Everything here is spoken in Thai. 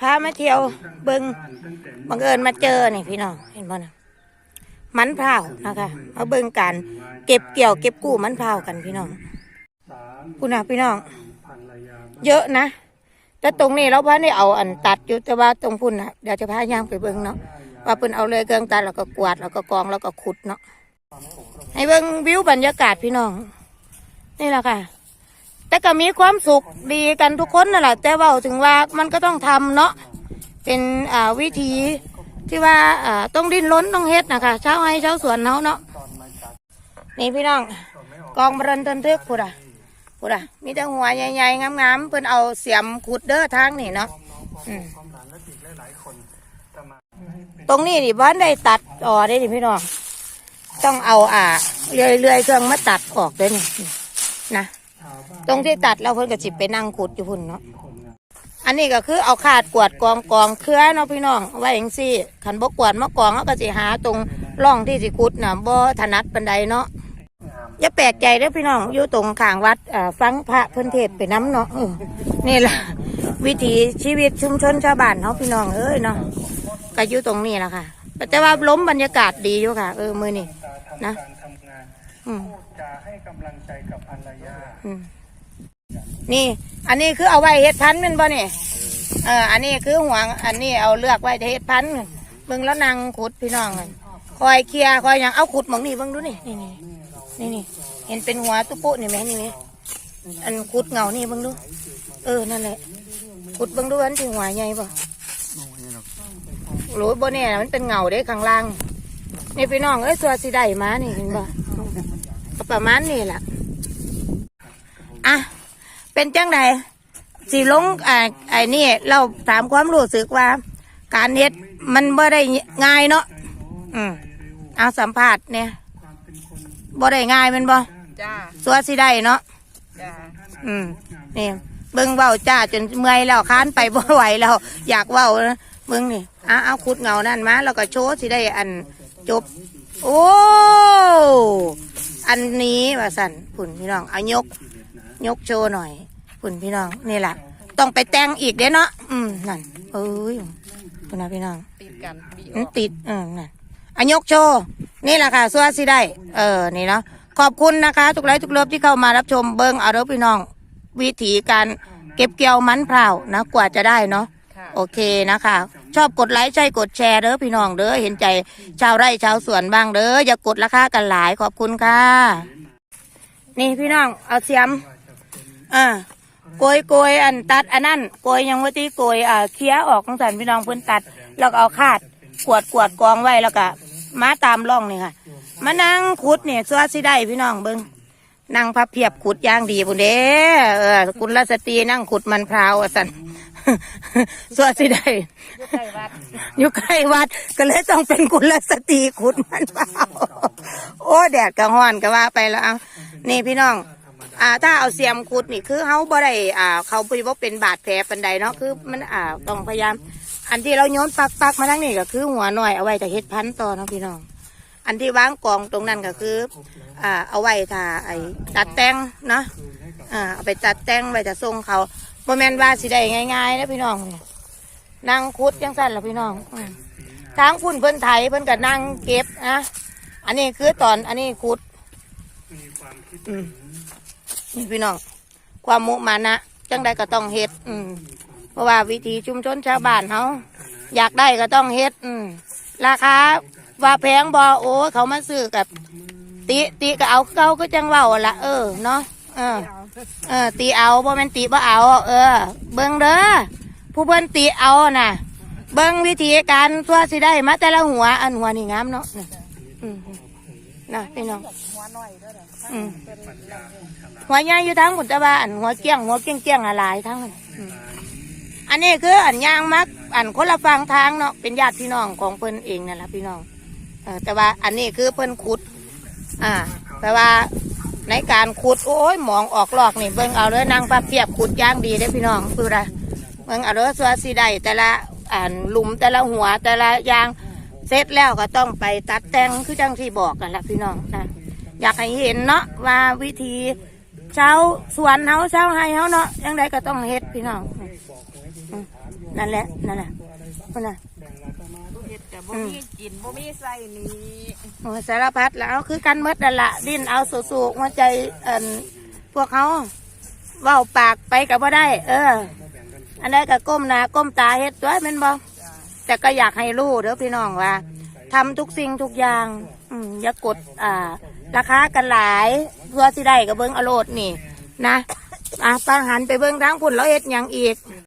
พามาเที่ยวเบิงบังเอิญมาเจอนี่พี่น้องเห็นบ่นะมันพร้านะคะมาเบิงกันเก็บเกี่ยวเก็บกู้มันพร้ากันพี่น้องคุณนะพี่น้อง เยอะนะแต่ตรงนี้เราพาได้เอาอันตัดอยู่แต่ว่าตรงพุ่นนะเดี๋ยวจะพาย่างไปเบิงเนาะว่าเพิ่นเอาเลยเครื่องตัดแล้วก็กวาดแล้วก็กองแล้วก็ขุดเนาะให้เบิงวิวบรรยากาศพี่น้อง นี่แหละค่ะ แต่ก็มีความสุขดีกันทุกคนนั่นแหละแต่เว่าถึงว่ามันก็ต้องทำเนาะเป็นอ่าวิธีที่ว่าอ่าต้องดิ้นรนต้องเฮ็ดนะคะเช้าวไร่ชาสวนเนาเนาะนี่พี่น้องกองบรันต้นทึกพูดอะพูดอะมีแต่หัวใหญ่ๆงามๆเพิ่นเอาเสียมขุดเด้อทางนี่เนาะตรงนี้นี่บ้านได้ตัดอ๋อได้ดิพี่น้องต้องเอาอ่าเลื่อยๆเครื่องมาตัดออกเลยนี่นะ ตรงที่ตัดเราเพิ่นก็จิบไปนั่งขุดอยู่พุ่นเนาะอันนี้ก็คือเอาขาดกวาดกองกองเครือเนาะพี่น้องเอาไว้อย่างซี่ขันบกกวาดมากองเขาก็สิหาตรงร่องที่สิขุดน่ะบ่ถนัดปันใดเนาะอย่าแปลกใจเด้อพี่น้องอยู่ตรงข้างวัดฟังพระเพิ่นเทศไปน้ำเนาะนี่แหละวิถีชีวิตชุมชนชาวบ้านเขาพี่น้องเอ้ยเนาะก็อยู่ตรงนี้แหละค่ะแต่ว่าล้มบรรยากาศดีอยู่ค่ะ เออมือนี่นะ การทำงานอืมจะให้กำลังใจกับภรรยาอืมนี่ อันนี้คือเอาไว้เฮ็ดพันธุ์แมันบ่เนี่ยเออ อันนี้คือหัวอันนี้เอาเลือกไว้เฮ็ดพันธุ์มึงแล้วนางขุดพี่น้องกันคอยเคลียร์คอยหยังเอาขุดหมองนี่เบิ่งดูนี่นี่นี่นี่นี่เห็นเป็นหัวตุ๊ปุนี่ไหมนี่ไหมอันขุดเงานี่เบิ่งดู เออ นั่นแหละขุดเบิ่งดูอันที่หัวใหญ่ป่ะโหลบ่เนี่ยมันเป็นเงาเด้ข้างล่าง นี่พี่น้องเอ้ยตัวสีได้มานี่เห็นบ่ ก็ประมาณนี้แหละอะเป็นจังไดสิลงอ่าไอ้นี่เราถามความรู้สึกว่า การเฮ็ดมันบ่ได้ง่ายเนาะอืมเอาสัมภาษณ์เนี่ยบ่ได้ง่ายแมันบ่จ้าสัวสิได้เนาะจ้าอืมนี่เบิ่งเว้าจ้าจนเมื่อยแล้วค้านไปบ่ไหวแล้วอยากเว้านะเบิ่งนี่เอาเอาขุดเงานั่นมาแล้วก็โชว์สิได้อันจบ โอ้ อันนี้ว่าสั่นผุ่นพี่น้องเอายก ยกโชว์หน่อยผุ่นพี่น้องนี่แหละต้องไปแต่งอีกเด้เนาะอืมนั่นเอ้ยคุณนะพี่น้องติดกันบีอมันอกติดเออนั่นอันยกโชว์นี่แหละค่ะสัวสิได้ เออนี่เนาะขอบคุณนะคะ ทุกไลค์ทุกเลิฟที่เข้ามารับชมเบิ้งเอาเด้อพี่น้อง วิธีการเก็บเกี่ยวมันพร้าวนะกว่าจะได้เนาะค่ะ โอเคนะคะ ชอบกดไลค์ใช่กดแชร์เด้อพี่น้องเด้อเห็นใจ ชาวไร่ชาวสวนบ้างเด้ออย่ากดราคากันหลายขอบคุณค่ะ นี่พี่น้องเอาเสียมอ่าโกยโกยอันตัดอันนั้นโกยยังว่าที่โกยอ่าเคลียออกของสันพี่น้องเพิ่นตัด แล้วก็เอาคาดกวดกวดกองไว้แล้วก็มาตามร่องนี่ค่ะมานั่งขุดเนี่ยสัวสิได้พี่น้องเบิ้งนั่งพับเพียบขุดย่างดีบุเด้เออคุณรัสตีนั่งขุดมันพราวสัน สัวสิได้ใกล้วัดอยู่ใกล้วัด ก็เลยต้องเป็นกุลสตรีขุดมันเปล่าโอ้แดดกระห้อนก็ว่าไปแล้วเอานี่พี่น้อง อ่า ถ้าเอาเสียมขุดนี่คือเขาบ่ได้อ่า เขาบ่ได้ว่าเป็นบาดแผลปันใดเนาะคือมันอ่าต้องพยายาม อันที่เราโยนปักปักมาทั้งนี้ก็คือ หัวหน่อยเอาไว้แต่เฮ็ดพันธุ์ต่อเนาะพี่น้อง อันที่วางกองตรงนั้นก็คือ อ่า เอาไว้ถ้าไอ้ตัดแต่งเนาะอ่าเอาไปตัดแต่งไว้จะส่งเขา โมเมนว่าสิได้ง่ายๆนะพี่น้องนี่ยนั่งคุดจังสั่นละพี่น้องทางพุ่นเพิ่นไถเพิ่นก็นั่งเก็บนะอันนี้คือตอนอันนี้คุดอืมนี่พี่น้อง ความมุมานะจังใดก็ต้องเฮ็ดอืมเพราะว่าวิถีชุมชนชาวบ้านเขาอยากได้ก็ต้องเฮ็ดอืมราคาว่าแพงบอโอ้เขามาซื้อกับติติก็เอาเก้าก็จังเว้าละเออเนาะเออ เออตีเอาบ่แม่นตีบ่เอา เออ เบิ่งเด้อผู้เพิ่นตีเอาน่ะ เบิ่งวิธีการตัวสิได้มาแต่ละหัว อันหัวนี่งามเนาะนี่อืมน่ะพี่น้องหัวน้อยด้วยเหรออืมหัวใหญ่อยู่ทั้งหมดแต่ว่าอันหัวเกี้ยงหัวเกี้ยงเกี้ยงอะไรทั้งนั้นอืมอันนี้คืออันยางมักอันคนละฟังทางเนาะเป็นญาติพี่น้องของเพิ่นเองนั่นแหละพี่น้องเออแต่ว่าอันนี้คือเพิ่นขุด อ่า แต่ว่า ในการขุดโอ้ยหมองออกหลอกนี่เบิ่งเอาเลยนางพับเพียบขุดย่างดีเด้พี่น้องคืออะไรเบิ่งเอาเลยสัวสีได้แต่ละอ่านหลุมแต่ละหัวแต่ละยางเสร็จแล้วก็ต้องไปตัดแต่งคือจังที่บอกกันละพี่น้องนะอยากให้เห็นเนาะว่าวิธีเชาสวนเฮาเชาวไฮเฮาเนาะยังไดก็ต้องเฮ็ดพี่น้องนั่นแหละนั่นแหละนั่นน่ะ เฮ็ดกับบ่มีกินบ่มีใส่นี่โอ้ยสารพัดแล้วคือกันหมดนั่นละดิ้นเอาสู้ๆหัวใจเอ่นพวกเขาเว้าปากไปกับว่าได้ เออ อันใดก็ก้มหน้าก้มตาเฮ็ดตัวแม่นบ่แต่ก็อยากให้รู้เด้อพี่น้องว่าทำทุกสิ่งทุกอย่าง อืมอย่ากดอ่า ราคากันหลาย เพื่อสิได้กับเบิ้งเอาโลดนี่ นะ อะปังหันไปเบิ้งทางพุ่นแล้วเฮ็ดหยังอีก